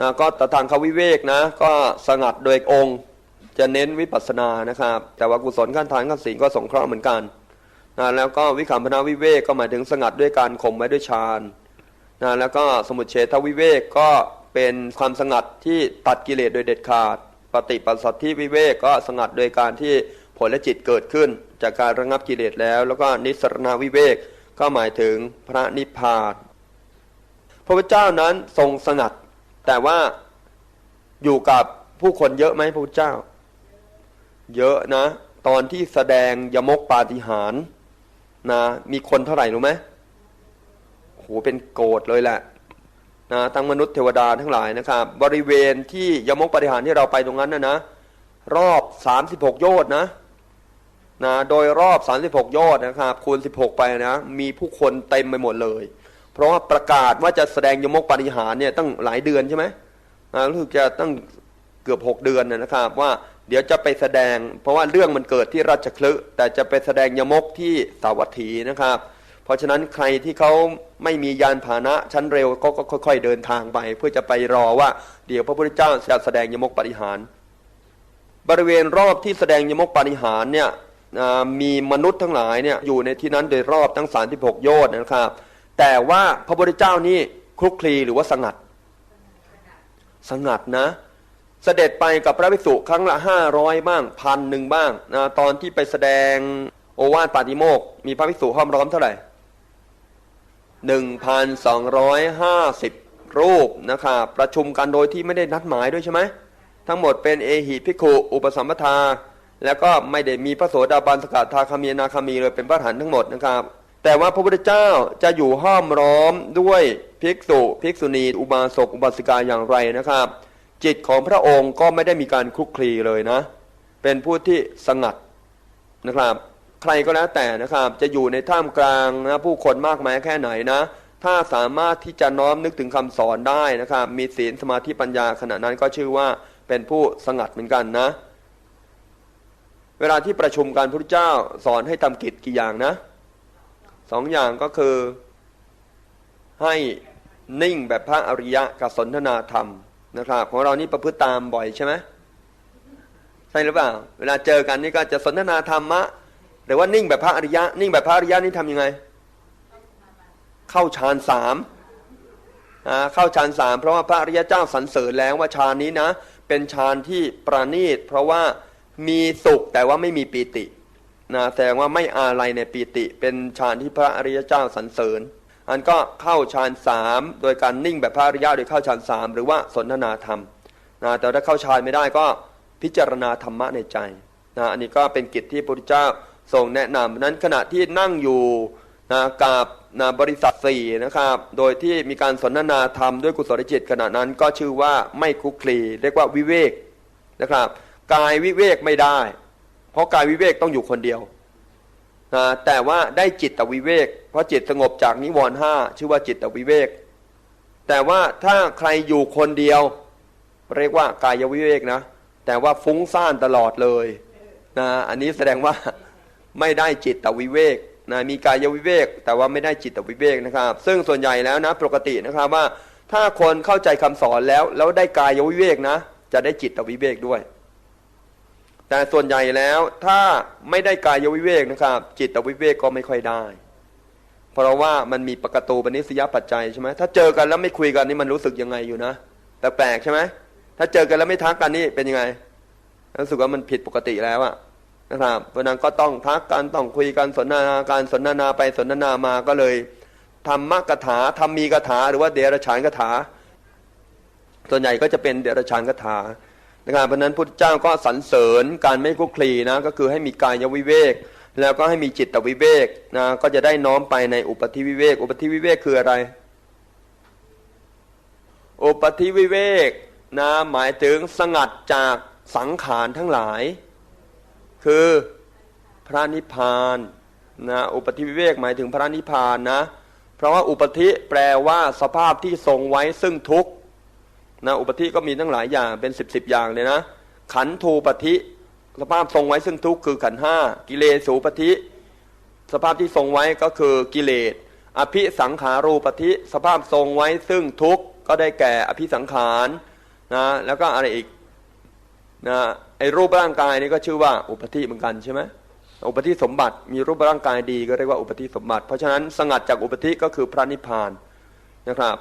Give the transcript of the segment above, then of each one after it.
นะก็ตทางควิเวกนะ ก็สงัดโดยองค์ จะเน้นวิปัสสนานะครับ แต่ว่ากุศลขั้นทานขั้นศีลก็สงเคราะห์เหมือนกันนะแล้วก็วิคัมพนาวิเวกก็หมายถึงสงัดด้วยการข่มไว้ด้วยฌานนะแล้วก็สมุทเฉทวิเวกก็เป็นความสงัดที่ตัดกิเลสโดยเด็ดขาด ปฏิปัสสัทธิวิเวกก็สงัดโดยการที่ผลและจิตเกิดขึ้น จากการระงับกิเลสแล้ว แล้วก็นิสรณวิเวกก็หมายถึงพระนิพพานพระพุทธเจ้านั้นทรงสงัด แต่ว่าอยู่กับผู้คนเยอะไหมพระพุทธเจ้า เยอะนะ ตอนที่แสดงยมกปาฏิหารณ์นะมีคนเท่าไหร่รู้ไหมโหเป็นโกรธเลยแหละนะทั้งมนุษย์เทวดาทั้งหลายนะครับ บริเวณที่ยมกปาฏิหาริที่เราไปตรงนั้นนะนะรอบ 36 โยชน์นะนะโดยรอบ 36 โยชนะครับคูณ 16 ไปนะ มีผู้คนเต็มไปหมดเลย เพราะว่าประกาศว่าจะแสดงยมกปาฏิหารเนี่ยตั้งหลายเดือนใช่ไหมรู้สึกจะตั้งเกือบ 6 เดือนนะครับ ว่าเดี๋ยวจะไปแสดง เพราะว่าเรื่องมันเกิดที่ราชคลึแต่จะไปแสดงยมกที่สาวัตถีนะครับ เพราะฉะนั้นใครที่เขาไม่มียานพาหนะชั้นเร็วก็ค่อย ๆ เดินทางไป เพื่อจะไปรอว่าเดี๋ยวพระพุทธเจ้าจะแสดงยมกปาฏิหาร บริเวณรอบที่แสดงยมกปาฏิหารเนี่ยมีมนุษย์ทั้งหลายเนี่ยอยู่ในที่นั้นโดยรอบทั้ง 36 โยชน์นะครับ แต่ว่าพระพุทธเจ้านี่คลุกคลีหรือว่าสงัด สงัดนะ เสด็จไปกับพระภิกษุครั้งละห้าร้อยบ้างพันหนึ่งบ้างนะตอนที่ไปแสดงโอวาทปาติโมกข์มีพระภิกษุห้อมร้อมเท่าไหร่หนึ่งพันสองร้อยห้าสิบรูปนะครับประชุมกันโดยที่ไม่ได้นัดหมายด้วยใช่ไหมทั้งหมดเป็นเอหิภิกขุอุปสัมปทา แล้วก็ไม่ได้มีพระโสดาบันสกทาคามีนาคามีเลยเป็นพระหันทั้งหมดนะครับ แต่ว่าพระพุทธเจ้าจะอยู่ห้อมร้อมด้วยภิกษุภิกษุณี อุบาสกอุบาสิกาอย่างไรนะครับ จิตของพระองค์ก็ไม่ได้มีการคลุกคลีเลยนะ เป็นผู้ที่สงัดนะครับ ใครก็แล้วแต่นะครับ จะอยู่ในท่ามกลางนะผู้คนมากมายแค่ไหนนะ ถ้าสามารถที่จะน้อมนึกถึงคำสอนได้นะครับ มีศีลสมาธิปัญญาขณะนั้นก็ชื่อว่าเป็นผู้สงัดเหมือนกันนะ เวลาที่ประชุมการพระพุทธเจ้าสอนให้ทำกิจกี่อย่างนะ องอย่างก็คือ ให้นิ่งแบบพระอริยะกับสนทนาธรรมนะครับของเรานี่ประพฤติตามบ่อยใช่ไหมใช่หรือเปล่า เวลาเจอกันนี่ก็จะสนทนาธรรมะหรือว่านิ่งแบบพระอริยะ นิ่งแบบพระอริยะนี่ทำยังไง เข้าฌานสามอ่าเข้าฌานสามเพราะว่าพระอริยเจ้าสรรเสริญแล้วว่าฌานนี้นะ เป็นฌานที่ประณีต เพราะว่ามีสุขแต่ว่าไม่มีปีติ นะแสดงว่าไม่อาลัยในปีติ เป็นฌานที่พระอริยเจ้าสรรเสริญ อันก็เข้าฌานสามโดยการนิ่งแบบพระอริยะโดยเข้าฌานสามหรือว่าสนทนาธรรมนะแต่ถ้าเข้าฌานไม่ได้ก็พิจารณาธรรมะในใจนะอันนี้ก็เป็นกิจที่พระพุทธเจ้าทรงแนะนำนั้นขณะที่นั่งอยู่นะกับนะบริษัทสี่นะครับ โดยที่มีการสนทนาธรรมด้วยกุศลจิตขณะนั้นก็ชื่อว่าไม่คุกคลีเรียกว่าวิเวกนะครับ กายวิเวกไม่ได้ เพราะกายวิเวกต้องอยู่คนเดียวนะแต่ว่าได้จิตตวิเวก เพราะจิตสงบจากนิวรณ์ห้าชื่อว่าจิตตวิเวก แต่ว่าถ้าใครอยู่คนเดียว เรียกว่ากายวิเวกนะ แต่ว่าฟุ้งซ่านตลอดเลยนะอันนี้แสดงว่าไม่ได้จิตตวิเวกนะมีกายวิเวก แต่ว่าไม่ได้จิตวิเวกนะครับ ซึ่งส่วนใหญ่แล้วนะปกตินะครับว่าถ้าคนเข้าใจคำสอนแล้วแล้วได้กายวิเวกนะ จะได้จิตวิเวกด้วย แต่ส่วนใหญ่แล้วถ้าไม่ได้กายวิเวกนะครับ จิตวิเวกก็ไม่ค่อยได้ เพราะว่ามันมีปกตูปนิสยปัจจัยใช่ไหมถ้าเจอกันแล้วไม่คุยกันนี่มันรู้สึกยังไงอยู่นะแต่แปลกใช่ไหมถ้าเจอกันแล้วไม่ทักกันนี่เป็นยังไงรู้สึกว่ามันผิดปกติแล้วอะนะครับเพราะนั้นก็ต้องทักกันต้องคุยกันสนทนาการสนทนาไปสนทนามาก็เลยธรรมกถาธรรมีกถา หรือว่าเดรัจฉานกถา ส่วนใหญ่ก็จะเป็นเดรัจฉานกถา นะครับเพระนั้นพุทธเจ้าก็สรรเสริญการไม่คุกคลีนะก็คือให้มีกายวิเวก แล้วก็ให้มีจิตวิเวกนะก็จะได้น้อมไปในอุปธิวิเวก อุปธิวิเวกคืออะไร อุปธิวิเวกนะหมายถึงสงัดจากสังขารทั้งหลาย คือพระนิพพานนะอุปธิวิเวกหมายถึงพระนิพพานนะ เพราะว่าอุปธิแปลว่าสภาพที่ทรงไว้ซึ่งทุกข์ นะอุปธิก็มีทั้งหลายอย่างเป็นสิบสิบอย่างเลยนะ ขันธูปธิสภาพทรงไว้ซึ่งทุกข์คือขันห้ากิเลสูปธิสภาพที่ทรงไว้ก็คือกิเลส อภิสังขารูปธิสภาพทรงไว้ซึ่งทุกข์ก็ได้แก่อภิสังขารนะแล้วก็อะไรอีกนะไอ้รูปร่างกายนี่ก็ชื่อว่าอุปธิเหมือนกันใช่ไหมอุปธิสมบัติมีรูปร่างกายดีก็เรียกว่าอุปธิสมบัติ เพราะฉะนั้นสงัดจากอุปธิก็คือพระนิพพานนะครับ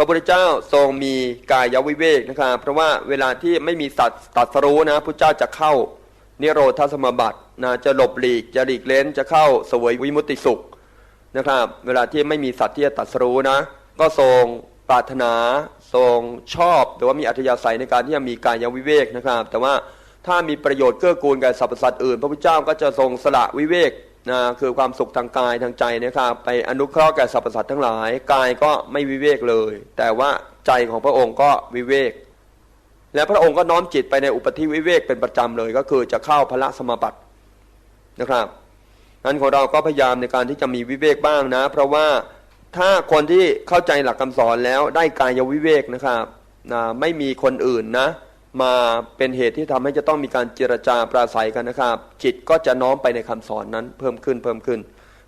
ระพุทธเจ้าทรงมีกายวิเวกนะครับเพราะว่าเวลาที่ไม่มีสัตว์ตัดสรู้นะพระเจ้าจะเข้านิโรธสมบัตินะจะหลบหลีกจะหลีกเล้นจะเข้าสวยวิมุตติสุขนะครับ เวลาที่ไม่มีสัตว์ที่จะตัดสรู้นะ ก็ทรงปรารถนาทรงชอบหรือว่ามีอัธยาศัยในการที่จะมีกายวิเวกนะครับ แต่ว่าถ้ามีประโยชน์เกื้อกูลแก่สรรพสัตว์อื่น พระพุทธเจ้าก็จะทรงสละวิเวก นะคือความสุขทางกายทางใจนะครับไปอนุเคราะห์แก่สรรพสัตว์ทั้งหลายกายก็ไม่วิเวกเลย แต่ว่าใจของพระองค์ก็วิเวก และพระองค์ก็น้อมจิตไปในอุปธิวิเวกเป็นประจำเลยก็คือจะเข้าพระสมบัตินะครับนั้นของเราก็พยายามในการที่จะมีวิเวกบ้างนะ เพราะว่าถ้าคนที่เข้าใจหลักคำสอนแล้วได้กายวิเวกนะครับนะไม่มีคนอื่นนะ มาเป็นเหตุที่ทำให้จะต้องมีการเจรจาปราศัยกันนะครับ จิตก็จะน้อมไปในคำสอนนั้นเพิ่มขึ้นเพิ่มขึ้น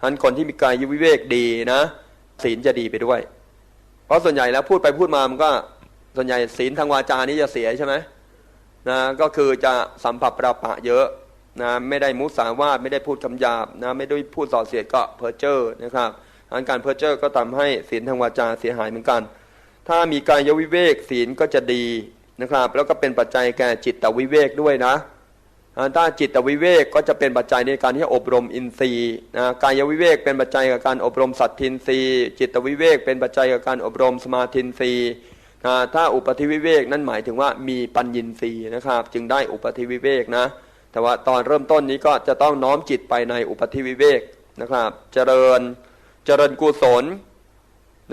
ฉั้นคนที่มีกายวิเวกดีนะ ศีลจะดีไปด้วย เพราะส่วนใหญ่แล้วพูดไปพูดมามันก็ส่วนใหญ่ศีลทางวาจานี้จะเสียใช่ไหมนะก็คือจะสัมผัสประปะเยอะนะไม่ได้มุสาวาทไม่ได้พูดคำหยาบนะไม่ได้พูดส่อเสียดก็เพ้อเจ้อนะครับอันการเพ้อเจ้อก็ทำให้ศีลทางวาจาเสียหายเหมือนกัน ถ้ามีกายวิเวกศีลก็จะดี นะครับ แล้วก็เป็นปัจจัยแก่จิตตวิเวกด้วยนะอ่าถ้าจิตวิเวกก็จะเป็นปัจจัยในการที่อบรมอินทรีย์นะกายวิเวกเป็นปัจจัยกับการอบรมสัตทินทรีย์จิตวิเวกเป็นปัจจัยกับการอบรมสมาธินทรีย์ถ้าอุปธิวิเวกนั่นหมายถึงว่ามีปัญญินทรีย์นะครับ จึงได้อุปธิวิเวกนะแต่ว่าตอนเริ่มต้นนี้ก็จะต้องน้อมจิตไปในอุปธิวิเวกนะครับ เจริญเจริญกุศล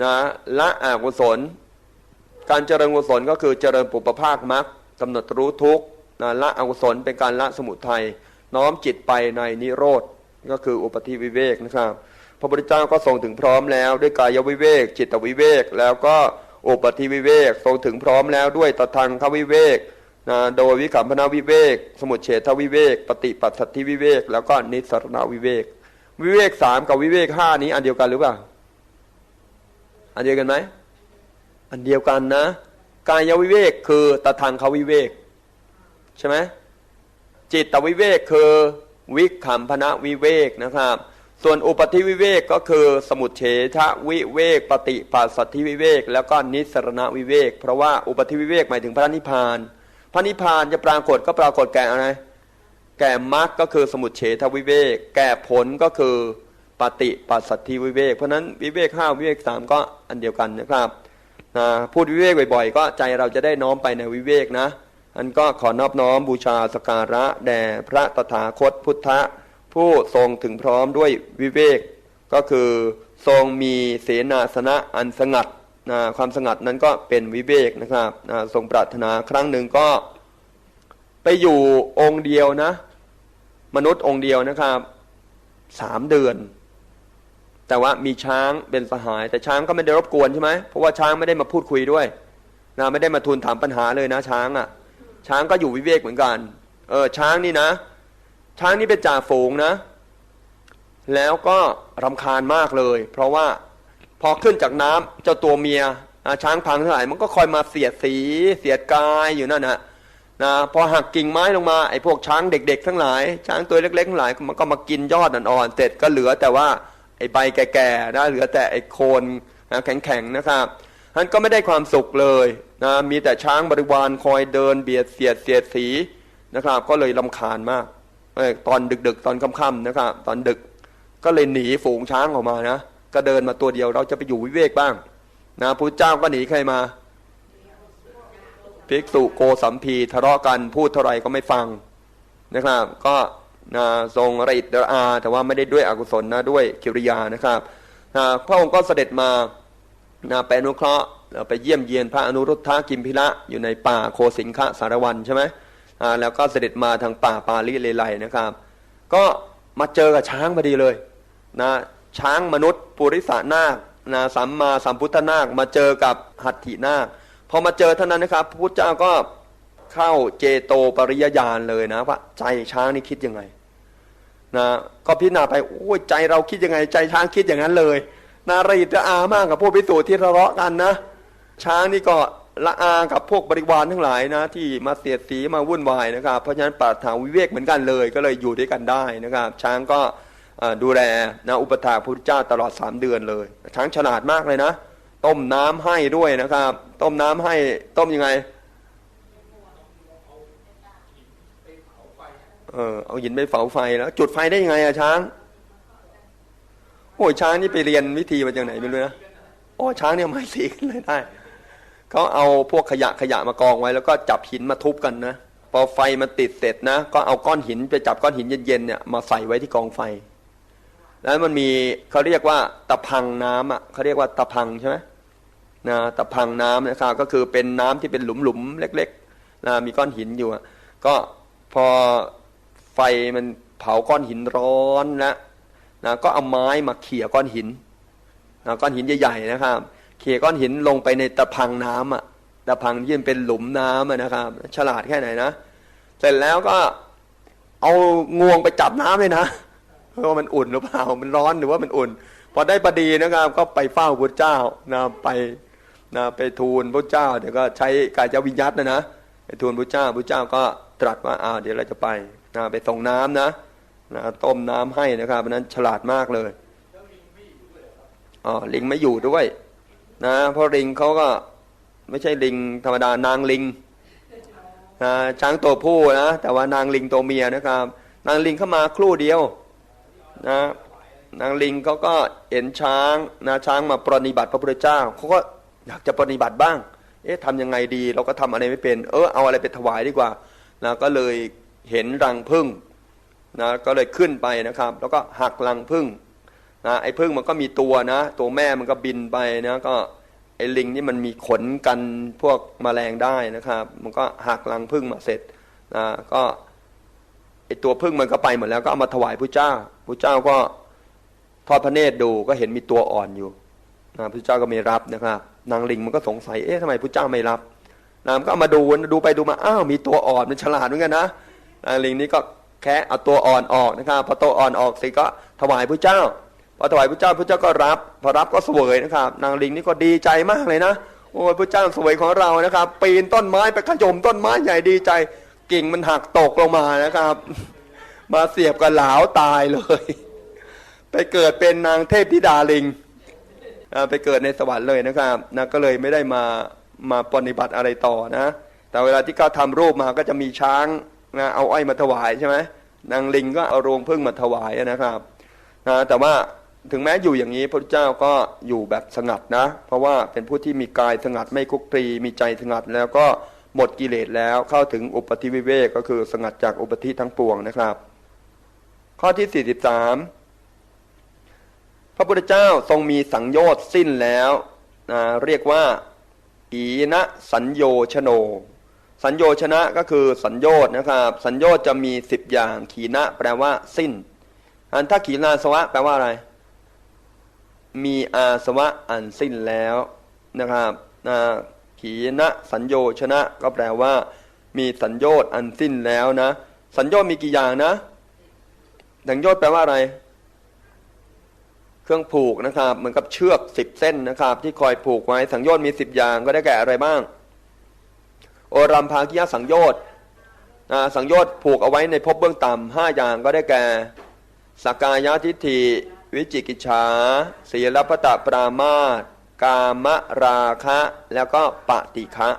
นะละอกุศล การเจริญกุศลก็คือเจริญปุปภาคมรรคกำหนดรู้ทุกนะละอกุศลเป็นการละสมุทัยน้อมจิตไปในนิโรธก็คืออุปธิวิเวกนะครับพระพุทธเจ้าก็ทรงถึงพร้อมแล้วด้วยกายวิเวก จิตวิเวก แล้วก็อุปธิวิเวกทรงถึงพร้อมแล้วด้วยตทังควิเวกนะโดยวิคัมพนาวิเวก สมุทเฉทวิเวก ปฏิปัสสัทธิวิเวก แล้วก็นิสรณวิเวก วิเวกสามกับวิเวกห้านี้อันเดียวกันหรือเปล่า อันเดียวกันไหม อันเดียวกันนะ กายวิเวกคือตทางควิเวกใช่ไหมจิตวิเวกคือวิคัมพนะวิเวกนะครับ ส่วนอุปธิวิเวกก็คือสมุทเฉทวิเวกปฏิปัสสัทธิวิเวก แล้วก็นิสรณวิเวก เพราะว่าอุปธิวิเวกหมายถึงพระนิพพาน พระนิพพานจะปรากฏก็ปรากฏแก่อะไร แก่มรรคก็คือสมุทเฉทวิเวก แก่ผลก็คือปฏิปัสสัทธิวิเวก เพราะฉะนั้นวิเวกห้าวิเวกสามก็อันเดียวกันนะครับ นะพูดวิเวกบ่อยๆ ก็ใจเราจะได้น้อมไปในวิเวกนะ อันก็ขอนอบน้อมบูชาสการะแด่พระตถาคตพุทธะ ผู้ทรงถึงพร้อมด้วยวิเวก ก็คือทรงมีเสนาสนะอันสงัดนะความสงัดนั้นก็เป็นวิเวกนะครับนะทรงปรารถนาครั้งหนึ่งก็ไปอยู่องค์เดียวนะ มนุษย์องค์เดียวนะครับสามเดือน แต่ว่ามีช้างเป็นสหาย แต่ช้างก็ไม่ได้รบกวนใช่ไหมเพราะว่าช้างไม่ได้มาพูดคุยด้วยนะไม่ได้มาทูลถามปัญหาเลยนะ ช้างอะ่ะ ช้างก็อยู่วิเวกเหมือนกัน เออช้างนี่นะ ช้างนี่เป็นจ่าฝูงนะ แล้วก็รำคาญมากเลย เพราะว่าพอขึ้นจากน้ำเจ้าตัวเมียช้างพังเท่าไหร่มันก็คอยมาเสียดสีเสียดกายอยู่นั่นนะนะพอหักกิ่งไม้ลงมาไอ้พวกช้างเด็ก ๆ ทั้งหลาย ช้างตัวเล็กๆทั้งหลายมันก็มากินยอดอ่อนๆเสร็จก็เหลือแต่ว่า ไอ้ใบแก่ๆนะเหลือแต่ไอ้โคนนะแข็งๆนะครับท่านก็ไม่ได้ความสุขเลยนะมีแต่ช้างบริวารคอยเดินเบียดเสียดเสียดสีนะครับ ก็เลยลำคาญมากตอนดึกๆ ตอนค่ำๆนะครับตอนดึกก็เลยหนีฝูงช้างออกมานะก็เดินมาตัวเดียวเราจะไปอยู่วิเวกบ้างนะพระเจ้าก็หนีใครมาภิกษุโกสัมพีทะเลาะกันพูดเท่าไรก็ไม่ฟังนะครับ ก็ นะทรงระอิดระอา แต่ว่าไม่ได้ด้วยอกุศลนะด้วยกิริยานะครับนะพระองค์ก็เสด็จมานะไปอนุเคราะห์ไปเยี่ยมเยียนพระอนุรุทธากิมพิระอยู่ในป่าโคสิงคะสารวันใช่ไหมแล้วก็เสด็จมาทางป่าปาลิเลไลนะครับ ก็มาเจอกับช้างพอดีเลยนะช้างมนุษย์ปุริสานาคนะสัมมาสัมพุทธนาคมาเจอกับหัตถินาคพอมาเจอเท่านั้นนะครับพระพุทธเจ้าก็เข้าเจโตปริยญาณเลยนะว่าใจช้างนี่คิดยังไง นะก็พิจารณาไปโอ้ยใจเราคิดยังไงใจช้างคิดอย่างนั้นเลยนารีตอามากกับพวกพิสูจน์ที่ทะเลาะกันนะ ช้างนี่ก็ละอากับพวกบริวารทั้งหลายนะ ที่มาเสียดสีมาวุ่นวายนะครับ เพราะฉะนั้นปราถาวิเวกเหมือนกันเลย ก็เลยอยู่ด้วยกันได้นะครับ ช้างก็ดูแลนะอุปถาพระพุทธเจ้าตลอดสามเดือนเลย ช้างฉลาดมากเลยนะ ต้มน้ำให้ด้วยนะครับ ต้มน้ำให้ต้มยังไง เออเอาหินไปเผาไฟแล้ว จุดไฟได้ยังไงอะช้าง โอ้ยช้างนี่ไปเรียนวิธีมาจากไหนไม่รู้นะโอ้ช้างเนี่ยไม่สีขึ้นเลยได้เขาเอาพวกขยะขยะมากองไว้ แล้วก็จับหินมาทุบกันนะพอไฟมันติดเสร็จนะ ก็เอาก้อนหินไปจับก้อนหินเย็นๆเนี่ยมาใส่ไว้ที่กองไฟ แล้วมันมีเขาเรียกว่าตะพังน้ำอะเขาเรียกว่าตะพังใช่ไหมนะตะพังน้ำนะครับก็คือเป็นน้ำที่เป็นหลุมๆเล็กๆนะมีก้อนหินอยู่อะก็พอ ไฟมันเผาก้อนหินร้อนแล้วนะก็เอาไม้มาเขี่ยก้อนหินนะก้อนหินใหญ่ๆนะครับ เขี่ยก้อนหินลงไปในตะพังน้ำอะตะพังที่มันเป็นหลุมน้ำอะนะครับ ฉลาดแค่ไหนนะเสร็จแล้วก็เอางวงไปจับน้ำเลยนะว่ามันอุ่นหรือเปล่ามันร้อนหรือว่ามันอุ่น พอได้ประดีนะครับ ก็ไปเฝ้าพระเจ้านะไปนะไปทูลพระเจ้าเดี๋ยวก็ใช้กายวิญญัตนะนะไปทูลพระเจ้าพระเจ้าก็ตรัสว่าอ้าวเดี๋ยวเราจะไป นะไปส่งน้ำนะนะต้มน้ำให้นะครับเพราะนั้นฉลาดมากเลยอ๋อลิงไม่อยู่ด้วย นะเพราะลิงเขาก็ไม่ใช่ลิงธรรมดานางลิงนะช้างตัวผู้นะ แต่ว่านางลิงตัวเมียนะครับ นางลิงเข้ามาครู่เดียวนะนางลิงเขาก็เห็นช้างนะช้างมาปรนิบัติพระพุทธเจ้าเขาก็อยากจะปรนิบัติบ้าง เอ๊ะทำยังไงดี เราก็ทำอะไรไม่เป็น เออเอาอะไรไปถวายดีกว่านะก็เลย เห็นรังพึ่งนะก็เลยขึ้นไปนะครับ แล้วก็หักรังพึ่งนะไอ้พึ่งมันก็มีตัวนะ ตัวแม่มันก็บินไปนะก็ไอ้ลิงนี่มันมีขนกันพวกแมลงได้นะครับ มันก็หักรังพึ่งมาเสร็จนะก็ไอ้ตัวพึ่งมันก็ไปหมดแล้วก็เอามาถวายพระเจ้าพระเจ้าก็ทอดพระเนตรดูก็เห็นมีตัวอ่อนอยู่นะพระเจ้าก็ไม่รับนะครับ นางลิงมันก็สงสัยเอ๊ะทำไมพระเจ้าไม่รับนางก็เอามาดูดูไปดูมาอ้าวมีตัวอ่อนมันฉลาดเหมือนกันนะ ลิงนี้ก็แค่เอาตัวอ่อนออกนะครับพอตัวอ่อนออกสิก็ถวายพระเจ้าพอถวายพระเจ้าพระเจ้าก็รับพอรับก็สวยนะครับ นางลิงนี่ก็ดีใจมากเลยนะโอ้ยพระเจ้าสวยของเรานะครับ ปีนต้นไม้ไปขยมต้นไม้ใหญ่ดีใจ กิ่งมันหักตกลงมานะครับ มาเสียบกับหลาวตายเลย ไปเกิดเป็นนางเทพธิดาลิงไปเกิดในสวรรค์เลยนะครับนะก็เลยไม่ได้มามาปฏิบัติอะไรต่อนะ แต่เวลาที่เขาทำรูปมาก็จะมีช้าง นะเอาอ้อยมาถวายใช่ไหมนางลิงก็เอารวงพึ่งมาถวายนะครับนะแต่ว่าถึงแม้อยู่อย่างนี้พระเจ้าก็อยู่แบบสงัดนะ เพราะว่าเป็นผู้ที่มีกายสงัดไม่คุกคลีมีใจสงัดแล้วก็หมดกิเลสแล้วเข้าถึงอุปธิวิเวกก็คือสงัดจากอุปธิทั้งปวงนะครับ ข้อที่ 43 พระพุทธเจ้าทรงมีสังโยชน์สิ้นแล้วนะเรียกว่า อีนะสัญโยชโน สัญโยชนะก็คือสัญโยชน์นะครับ สัญโยชน์จะมีสิบอย่าง ขีนะแปลว่าสิ้น อันถ้าขีนาสวะ แปลว่าอะไร มีอาสวะอันสิ้นแล้วนะครับนะขีนะสัญโยชนะ ก็แปลว่า มีสัญโยชน์อันสิ้นแล้วนะ สัญโยชน์มีกี่อย่างนะสัญโยชน์แปลว่าอะไร เครื่องผูกนะครับ เหมือนกับเชือกสิบเส้นนะครับ ที่คอยผูกไว้สังโยชน์มีสิบอย่างก็ได้แก่อะไรบ้าง โอรัมภากิยสังโยชน์สังโยชน์ผูกเอาไว้ในภพเบื้องต่ำห้าอย่างก็ได้แก่สกายทิฏฐิวิจิกิจฉาศีลปตะปรามาตกามราคะ แล้วก็ปฏิฆะ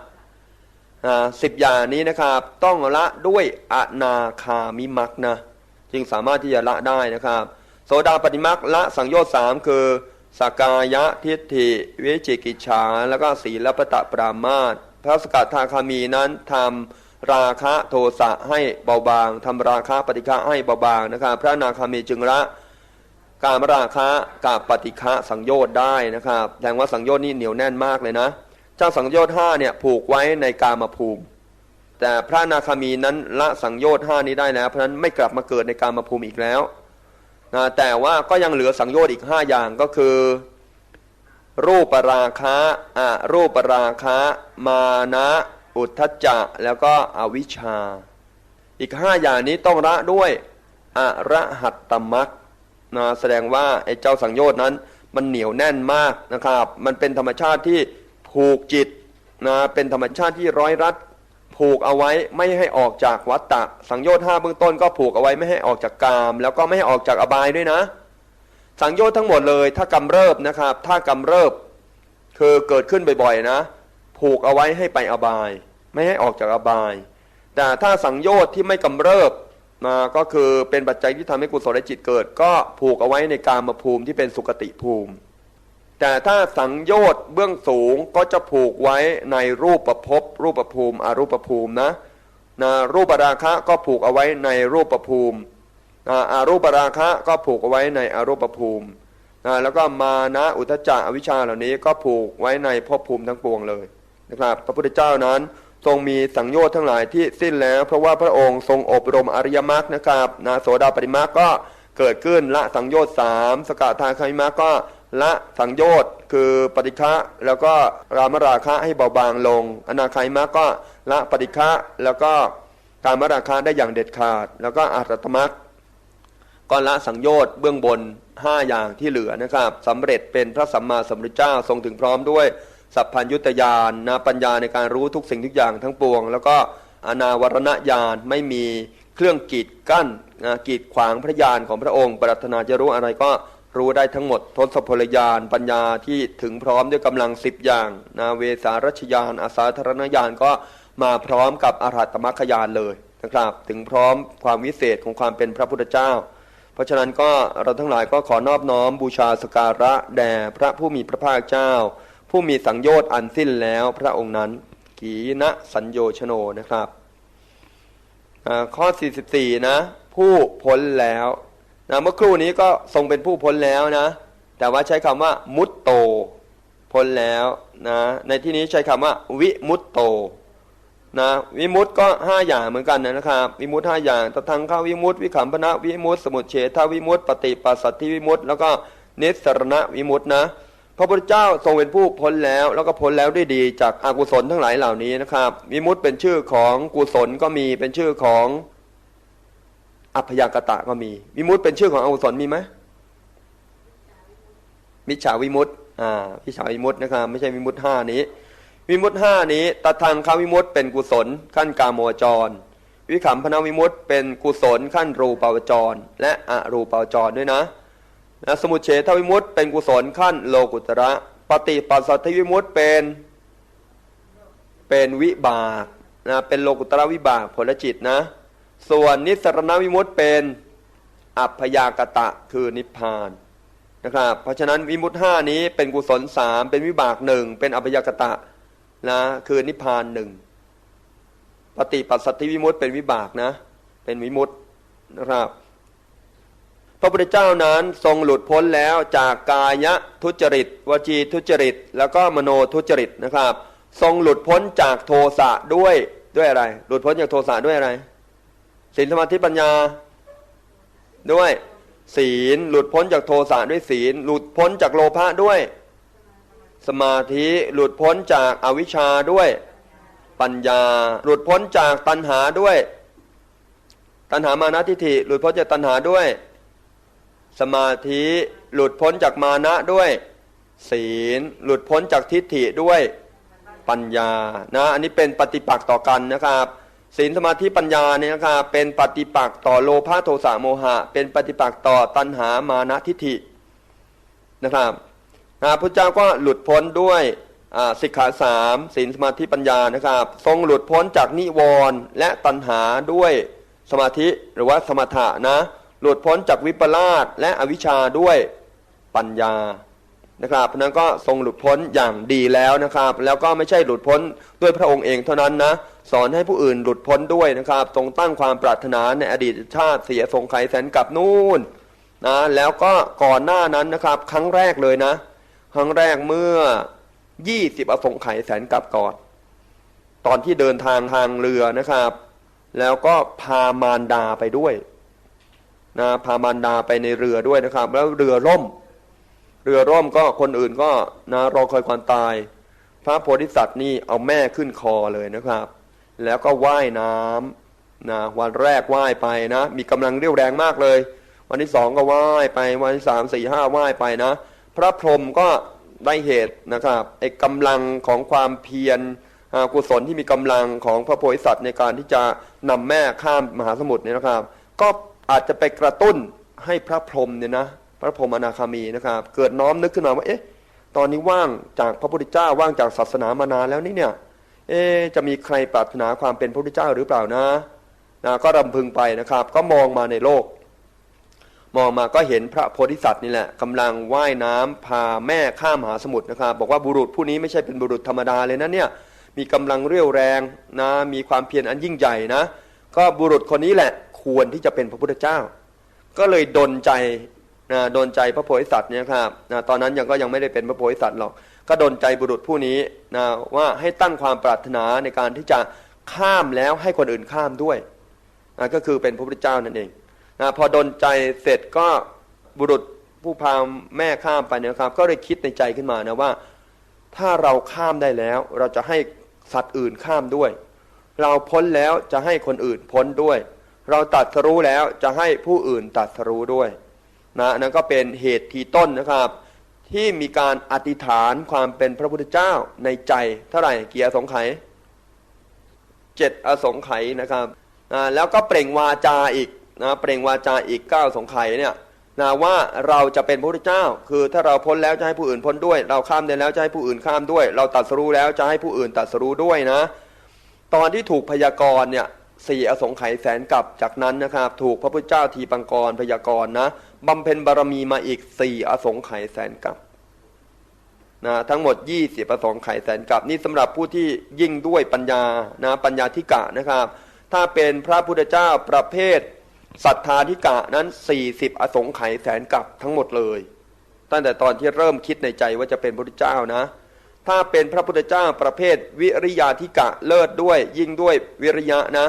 สิบอย่างนี้นะครับ ต้องละด้วยอนาคามิมักนะจึงสามารถที่จะละได้นะครับ โสดาปฏิมักละสังโยชน์สามคือสกายะทิฏฐิวิจิกิจฉาแล้วก็ศีลปตะปรามาต พระสกทาคามีนั้นทำราคะโทสะให้เบาบางทำราคะปฏิฆะให้เบาบางนะครับพระนาคามีจึงละการมราคะกับปฏิฆะสังโยชน์ได้นะครับแสดงว่าสังโยชน์นี่เหนียวแน่นมากเลยนะ เจ้าสังโยชน์ห้าเนี่ยผูกไว้ในกามภูมิ แต่พระนาคามีนั้นละสังโยชน์ห้านี้ได้แล้ว เพราะฉะนั้นไม่กลับมาเกิดในกามภูมิอีกแล้วนะแต่ว่าก็ยังเหลือสังโยชน์อีกห้าอย่างก็คือ รูปราคะอะรูปราคะ มานะ อุทธจจะ แล้วก็อวิชชา อีกห้าอย่างนี้ต้องละด้วยอระหัตตมักนะแสดงว่าไอ้เจ้าสังโยชน์นั้น มันเหนียวแน่นมากนะครับ มันเป็นธรรมชาติที่ผูกจิตนะเป็นธรรมชาติที่ร้อยรัดผูกเอาไว้ไม่ให้ออกจากวัฏฏะสังโยชน์ห้าเบื้องต้นก็ผูกเอาไว้ไม่ให้ออกจากกาม แล้วก็ไม่ให้ออกจากอบายด้วยนะ สังโยชน์ทั้งหมดเลย ถ้ากำเริบนะครับ ถ้ากำเริบคือเกิดขึ้นบ่อยๆนะ ผูกเอาไว้ให้ไปอบาย ไม่ให้ออกจากอบาย แต่ถ้าสังโยชน์ที่ไม่กำเริบนะก็คือเป็นปัจจัยที่ทำให้กุศลจิตเกิด ก็ผูกเอาไว้ในกามภูมิที่เป็นสุคติภูมิ แต่ถ้าสังโยชน์เบื้องสูงก็จะผูกไว้ในรูปประพบรูปประภูมิอรูปประภูมินะนะรูปราคะก็ผูกเอาไว้ในรูปประภูมิ อารูปราคะก็ผูกเอาไว้ในอารูปภูมิแล้วก็มานะอุทจจะอวิชชาเหล่านี้ก็ผูกไว้ในภพภูมิทั้งปวงเลยนะครับ พระพุทธเจ้านั้นทรงมีสังโยชน์ทั้งหลายที่สิ้นแล้ว เพราะว่าพระองค์ทรงอบรมอริยมรรคนะครับนะโสดาปริมรรคก็เกิดขึ้นละสังโยชน์สามสกทาคามิมรรคก็ละสังโยชน์คือปฏิฆะแล้วก็รามราคะให้เบาบางลง อนาคายมะก็ละปฏิฆะแล้วก็การมราคะได้อย่างเด็ดขาด แล้วก็อัตตมัก ก็ละสังโยชน์เบื้องบน 5 อย่างที่เหลือนะครับสำเร็จเป็นพระสัมมาสัมพุทธเจ้าทรงถึงพร้อมด้วย สัพพัญยุตยานนะปัญญาในการรู้ทุกสิ่งทุกอย่างทั้งปวง แล้วก็อนาวรณญาณไม่มีเครื่องกีดกั้นนะกีดขวางพระญาณของพระองค์ ปรารถนาจะรู้อะไรก็รู้ได้ทั้งหมดทศพลยานปัญญาที่ถึงพร้อมด้วยกำลังสิบอย่าง นาเวสารัชยานอาสาธารณญาณก็มาพร้อมกับอรหัตมรรคยานเลยนะครับ ถึงพร้อมความวิเศษของความเป็นพระพุทธเจ้า เพราะฉะนั้นก็เราทั้งหลายก็ขอนอบน้อมบูชาสการะแด่พระผู้มีพระภาคเจ้า ผู้มีสังโยชน์อันสิ้นแล้วพระองค์นั้นกีนะสัญโยชโนนะครับข้อ 44 นะ ผู้พ้นแล้วนะเมื่อครู่นี้ก็ทรงเป็นผู้พ้นแล้วนะ แต่ว่าใช้คำว่ามุตโต พ้นแล้วนะในที่นี้ใช้คำว่า วิมุตโต นะวิมุตต์ก็ห้าอย่างเหมือนกันนะครับ วิมุตต์ห้าอย่างตทังข้าวิมุตต์วิขำพนะวิมุตต์สมุทเฉทวิมุตต์ปฏิปัสสัตถิวิมุตต์แล้วก็นิสรณวิมุตต์นะพระพุทธเจ้าทรงเป็นผู้พ้นแล้วแล้วก็พ้นแล้วด้วยดีจากอากุศลทั้งหลายเหล่านี้นะครับ วิมุตต์เป็นชื่อของกุศลก็มีเป็นชื่อของอัพยากตะก็มี วิมุตต์เป็นชื่อของอกุศลมีไหมมิจฉาวิมุตต์อ่ามิจฉาวิมุตต์นะครับ ไม่ใช่วิมุตต์ห้านี้ วิมุตห้านี้ตทางคาวิมุตเป็นกุศลขั้นกามวจร วิขำพนวิมุตเป็นกุศลขั้นรูปาวจร และอรูปาวจรด้วยนะนะสมุทเฉทวิมุตเป็นกุศลขั้นโลกุตระ ปฏิปัสสัทธิวิมุตเป็นเป็นวิบากนะเป็นโลกุตระวิบากผลจิตนะ ส่วนนิสรณวิมุตเป็นอัพยากตะคือนิพพานนะครับเพราะฉะนั้นวิมุตห้านี้เป็นกุศลสามเป็นวิบากหนึ่งเป็นอัพยากตะ นะคือนิพพานหนึ่งปฏิปัสสติวิมุตเป็นวิบากนะ เป็นวิมุตนะครับ พระพุทธเจ้านั้นทรงหลุดพ้นแล้วจากกายทุจริต วจีทุจริต แล้วก็มโนทุจริตนะครับ ทรงหลุดพ้นจากโทสะด้วยด้วยอะไร หลุดพ้นจากโทสะด้วยอะไรศีลสมาธิปัญญา ด้วยศีล หลุดพ้นจากโทสะด้วยศีล หลุดพ้นจากโลภะด้วย สมาธิหลุดพ้นจากอวิชชาด้วย ปัญญาหลุดพ้นจากตัณหาด้วย ตัณหามานะทิฏฐิหลุดพ้นจากตัณหาด้วย สมาธิหลุดพ้นจากมานะด้วย ศีลหลุดพ้นจากทิฏฐิด้วย ปัญญานะอันนี้เป็นปฏิปักษ์ต่อกันนะครับศีลสมาธิปัญญาเนี่ยนะครับเป็นปฏิปักษ์ต่อโลภะโทสะโมหะ เป็นปฏิปักษ์ต่อตัณหามานะทิฏฐินะครับ นะพระเจ้าก็หลุดพ้นด้วยสิกขาสามศีลสมาธิปัญญานะครับ ทรงหลุดพ้นจากนิวรณ์และตัณหาด้วยสมาธิหรือว่าสมถะนะ หลุดพ้นจากวิปลาสและอวิชชาด้วยปัญญานะครับเพราะนั้นก็ทรงหลุดพ้นอย่างดีแล้วนะครับ แล้วก็ไม่ใช่หลุดพ้นด้วยพระองค์เองเท่านั้นนะ สอนให้ผู้อื่นหลุดพ้นด้วยนะครับ ทรงตั้งความปรารถนาในอดีตชาติเสียสงไขแสนกับนู่นนะแล้วก็ก่อนหน้านั้นนะครับ ครั้งแรกเลยนะ ครั้งแรกเมื่อ20อสงไขยแสนกับก่อนตอนที่เดินทางทางเรือนะครับ แล้วก็พามารดาไปด้วยนะพามารดาไปในเรือด้วยนะครับ แล้วเรือล่ม เรือร่มก็คนอื่นก็นะรอคอยความตาย พระโพธิสัตว์นี่เอาแม่ขึ้นคอเลยนะครับ แล้วก็ว่ายน้ำนะวันแรกว่ายไปนะ มีกำลังเรี่ยวแรงมากเลย วันที่สองก็ว่ายไปวันที่สามสี่ห้าว่ายไปนะ พระพรหมก็ได้เหตุนะครับไอ้กำลังของความเพียรกุศลที่มีกำลังของพระโพธิสัตว์ในการที่จะนำแม่ข้ามมหาสมุทรเนี่ยนะครับ ก็อาจจะไปกระตุ้นให้พระพรหมเนี่ยนะพระพรหมอนาคามีนะครับ เกิดน้อมนึกขึ้นมาว่าเอ๊ะตอนนี้ว่างจากพระพุทธเจ้าว่างจากศาสนามานานแล้วนี่เนี่ยเอ๊จะมีใครปรารถนาความเป็นพระพุทธเจ้าหรือเปล่านะนะก็รำพึงไปนะครับ ก็มองมาในโลก มองมาก็เห็นพระโพธิสัตว์นี่แหละกำลังว่ายน้ำพาแม่ข้ามมหาสมุทรนะครับบอกว่าบุรุษผู้นี้ไม่ใช่เป็นบุรุษธรรมดาเลยนะเนี่ยมีกำลังเรี่ยวแรงนะมีความเพียรอันยิ่งใหญ่นะ ก็บุรุษคนนี้แหละควรที่จะเป็นพระพุทธเจ้า ก็เลยดนใจนะดนใจพระโพธิสัตว์เนี่ยครับนะตอนนั้นยังก็ยังไม่ได้เป็นพระโพธิสัตว์หรอก ก็ดนใจบุรุษผู้นี้นะว่าให้ตั้งความปรารถนาในการที่จะข้ามแล้วให้คนอื่นข้ามด้วยนะก็คือเป็นพระพุทธเจ้านั่นเอง พอดนใจเสร็จก็บุรุษผู้พาแม่ข้ามไปนยครับ ก็เลยคิดในใจขึ้นมานะว่า ถ้าเราข้ามได้แล้ว เราจะให้สัตว์อื่นข้ามด้วย เราพ้นแล้วจะให้คนอื่นพ้นด้วย เราตัดสรู้แล้วจะให้ผู้อื่นตัดสรู้ด้วยนะนั่นก็เป็นเหตุทีต้นนะครับ ที่มีการอธิษฐานความเป็นพระพุทธเจ้าในใจเท่าไหร่เกียรสงไขยเจ็ดอสงไขยนะครับแล้วก็เปล่งวาจาอีก นะเปล่งวาจาอีกเก้าสงไขยเนี่ยนะว่าเราจะเป็นพระพุทธเจ้า คือถ้าเราพ้นแล้วจะให้ผู้อื่นพ้นด้วย เราข้ามได้แล้วจะให้ผู้อื่นข้ามด้วย เราตัดสรู้แล้วจะให้ผู้อื่นตัดสรู้ด้วยนะ ตอนที่ถูกพยากรณ์เนี่ยสี่อสงไขยแสนกับจากนั้นนะครับ ถูกพระพุทธเจ้าทีปังกรพยากรณ์นะบำเพ็ญบารมีมาอีกสี่อสงไขยแสนกับนะทั้งหมดยี่สิบองไขยแสนกับนี่สำหรับผู้ที่ยิ่งด้วยปัญญานะปัญญาธิกะนะครับ ถ้าเป็นพระพุทธเจ้าประเภท ศรัทธาธิกะนั้นสี่สิบอสงไขยแสนกับทั้งหมดเลย ตั้งแต่ตอนที่เริ่มคิดในใจว่าจะเป็นพระพุทธเจ้านะ ถ้าเป็นพระพุทธเจ้าประเภทวิริยาธิกะเลิศด้วย ยิ่งด้วยวิริยะนะ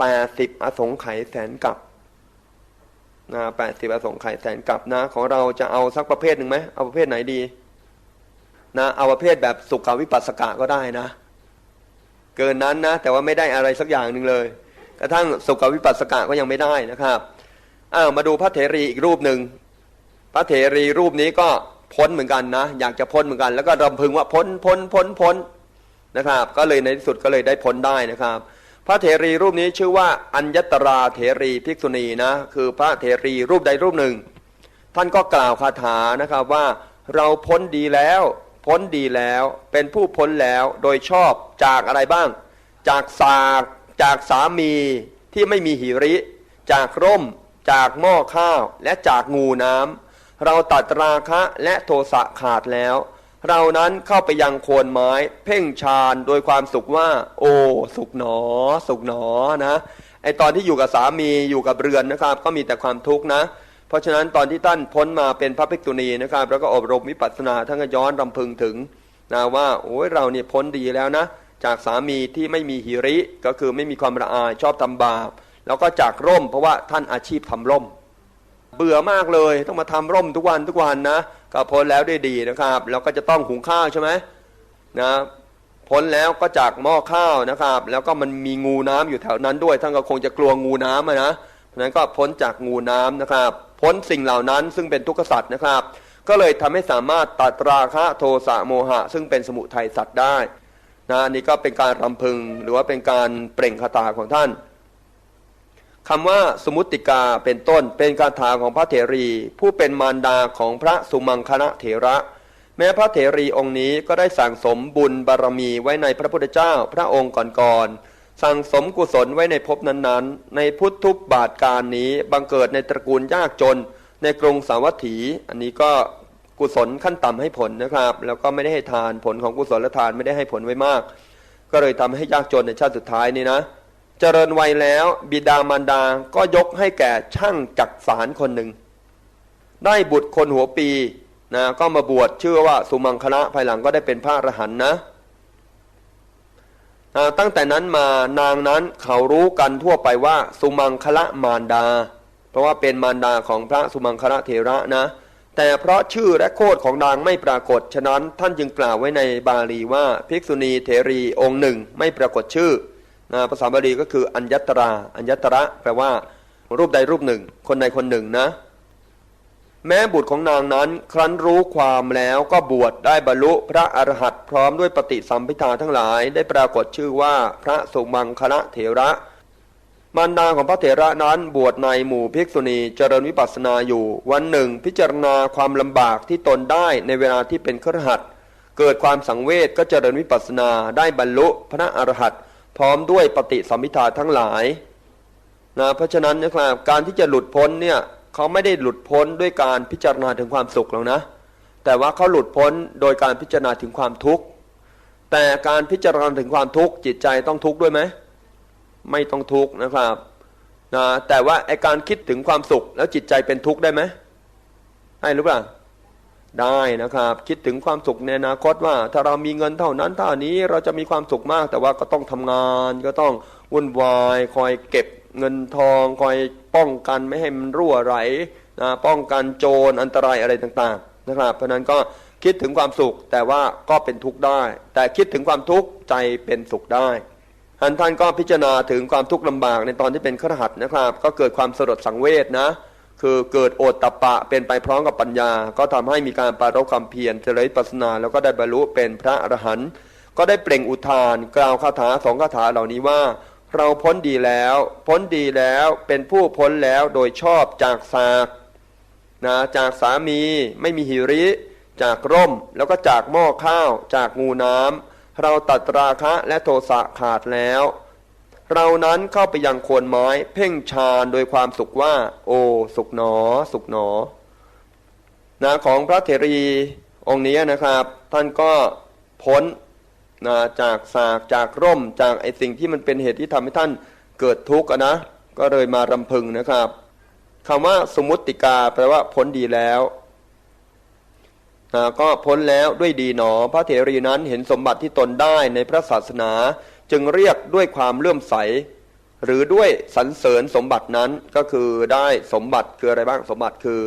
แปดสิบอสงไขยแสนกับนะแปดสิบอสงไขยแสนกับนะ ของเราจะเอาสักประเภทหนึ่งไหมเอาประเภทไหนดีนะเอาประเภทแบบสุขวิปัสสกะก็ได้นะ เกินนั้นนะ แต่ว่าไม่ได้อะไรสักอย่างหนึ่งเลย กระทั่งสุขวิปัสสกะก็ยังไม่ได้นะครับอ้าวมาดูพระเถรีอีกรูปหนึ่งพระเถรีรูปนี้ก็พ้นเหมือนกันนะ อยากจะพ้นเหมือนกัน แล้วก็รำพึงว่าพ้นพ้นพ้นพ้นนะครับ ก็เลยในที่สุดก็เลยได้พ้นได้นะครับ พระเถรีรูปนี้ชื่อว่าอัญญตราเถรีภิกษุณีนะคือพระเถรีรูปใดรูปหนึ่ง ท่านก็กล่าวคาถานะครับว่าเราพ้นดีแล้ว พ้นดีแล้วเป็นผู้พ้นแล้วโดยชอบจากอะไรบ้าง จากสาก จากสามีที่ไม่มีหิริ จากร่ม จากหม้อข้าว และจากงูน้ำเราตัดราคะและโทสะขาดแล้ว เรานั้นเข้าไปยังโคนไม้ เพ่งฌานโดยความสุขว่า โอ้สุขหนอ สุขหนอนะไอตอนที่อยู่กับสามีอยู่กับเรือนนะครับ ก็มีแต่ความทุกข์นะ เพราะฉะนั้นตอนที่ท่านพ้นมาเป็นพระภิกษุณีนะครับ แล้วก็อบรมวิปัสสนาท่านก็ย้อนรำพึงถึงนะว่าโอ้ยเราเนี่ยพ้นดีแล้วนะ จากสามีที่ไม่มีหิริก็คือไม่มีความละอายชอบทำบาป แล้วก็จากร่มเพราะว่าท่านอาชีพทำร่ม เบื่อมากเลยต้องมาทำร่มทุกวันทุกวันนะก็พ้นแล้วได้ดีนะครับ แล้วก็จะต้องหุงข้าวใช่ไหมนะพ้นแล้วก็จากหม้อข้าวนะครับ แล้วก็มันมีงูน้ำอยู่แถวนั้นด้วยท่านก็คงจะกลัวงูน้ำนะเพราะนั้นก็พ้นจากงูน้ำนะครับ พ้นสิ่งเหล่านั้นซึ่งเป็นทุกขสัตว์นะครับ ก็เลยทำให้สามารถตัดราคะโทสะโมหะ ซึ่งเป็นสมุทัยสัตว์ได้ นะนี่ก็เป็นการรำพึงหรือว่าเป็นการเปล่งคาถาของท่านคำว่าสมุติกาเป็นต้นเป็นคาถาของพระเถรี ผู้เป็นมารดาของพระสุมังคณะเถระ แม้พระเถรีองค์นี้ก็ได้สั่งสมบุญบารมีไว้ในพระพุทธเจ้าพระองค์ก่อนๆสั่งสมกุศลไว้ในภพนั้นๆ ในพุทธุบาทการนี้บังเกิดในตระกูลยากจนในกรุงสาวัตถี อันนี้ก็ กุศลขั้นต่ำให้ผลนะครับ แล้วก็ไม่ได้ให้ทานผลของกุศลทานไม่ได้ให้ผลไว้มาก ก็เลยทำให้ยากจนในชาติสุดท้ายนี่นะ เจริญวัยแล้วบิดามารดาก็ยกให้แก่ช่างจักสารคนหนึ่ง ได้บุตรคนหัวปีนะก็มาบวชชื่อว่าสุมังคละภายหลังก็ได้เป็นพระอรหันต์นะตั้งแต่นั้นมานางนั้นเขารู้กันทั่วไปว่าสุมังคละมารดา เพราะว่าเป็นมารดาของพระสุมังคละเถระนะ แต่เพราะชื่อและโคดของนางไม่ปรากฏ ฉะนั้นท่านจึงกล่าวไว้ในบาลีว่าภิกษุณีเถรีองค์หนึ่งไม่ปรากฏชื่อนะภาษาบาลีก็คืออัญญตรา อัญญตระแปลว่า รูปใดรูปหนึ่ง คนใดคนหนึ่งนะ แม้บุตรของนางนั้น ครั้นรู้ความแล้วก็บวชได้บรรลุพระอรหันต์พร้อมด้วยปฏิสัมพิทาทั้งหลาย ได้ปรากฏชื่อว่าพระสุมังคละเถระ มารดาของพระเถระนั้นบวชในหมู่ภิกษุณีเจริญวิปัสสนาอยู่ วันหนึ่งพิจารณาความลำบากที่ตนได้ในเวลาที่เป็นครหัสถ์เกิดความสังเวชก็เจริญวิปัสสนาได้บรรลุพระอรหันต์พร้อมด้วยปฏิสัมพิทาทั้งหลายนะเพราะฉะนั้นนะครับการที่จะหลุดพ้นเนี่ยเขาไม่ได้หลุดพ้นด้วยการพิจารณาถึงความสุขหรอกนะ แต่ว่าเขาหลุดพ้นโดยการพิจารณาถึงความทุกข์แต่การพิจารณาถึงความทุกข์จิตใจต้องทุกข์ด้วยไหม ไม่ต้องทุกข์นะครับนะแต่ว่าไอการคิดถึงความสุข แล้วจิตใจเป็นทุกข์ได้ไหมให้หรือเปล่าได้นะครับ คิดถึงความสุขในอนาคตว่า ถ้าเรามีเงินเท่านั้นเท่านี้เราจะมีความสุขมาก แต่ว่าก็ต้องทำงานก็ต้องวุ่นวายคอยเก็บเงินทองคอยป้องกันไม่ให้มันรั่วไหลนะป้องกันโจรอันตรายอะไรต่างๆนะครับเพราะนั้นก็คิดถึงความสุขแต่ว่าก็เป็นทุกข์ได้ แต่คิดถึงความทุกข์ใจเป็นสุขได้ ท่านท่านก็พิจารณาถึงความทุกข์ลำบากในตอนที่เป็นขรหัสนะครับ ก็เกิดความสลดสังเวชนะ คือเกิดโอตตะปะเป็นไปพร้อมกับปัญญา ก็ทำให้มีการปรารบความเพียรเจริญปัสนา แล้วก็ได้บรรลุเป็นพระอรหันต์ก็ได้เปล่งอุทาน กล่าวคาถาสองคาถาเหล่านี้ว่า เราพ้นดีแล้ว พ้นดีแล้วเป็นผู้พ้นแล้วโดยชอบจากสากนะจากสามีไม่มีหิริ จากร่ม แล้วก็จากหม้อข้าว จากงูน้ำ เราตัดราคะและโทสะขาดแล้ว เรานั้นเข้าไปยังโคนไม้ เพ่งฌานโดยความสุขว่า โอ สุขหนอ สุขหนอนะของพระเถรีองค์นี้นะครับ ท่านก็พ้นนะจากสากจากร่มจากไอสิ่งที่มันเป็นเหตุที่ทำให้ท่านเกิดทุกข์นะ ก็เลยมารำพึงนะครับคำว่าสมมุติกาแปลว่าพ้นดีแล้ว ก็พ้นแล้วด้วยดีหนอ พระเถรีนั้นเห็นสมบัติที่ตนได้ในพระศาสนา จึงเรียกด้วยความเลื่อมใส หรือด้วยสรรเสริญสมบัตินั้นก็คือได้สมบัติคืออะไรบ้างสมบัติคือ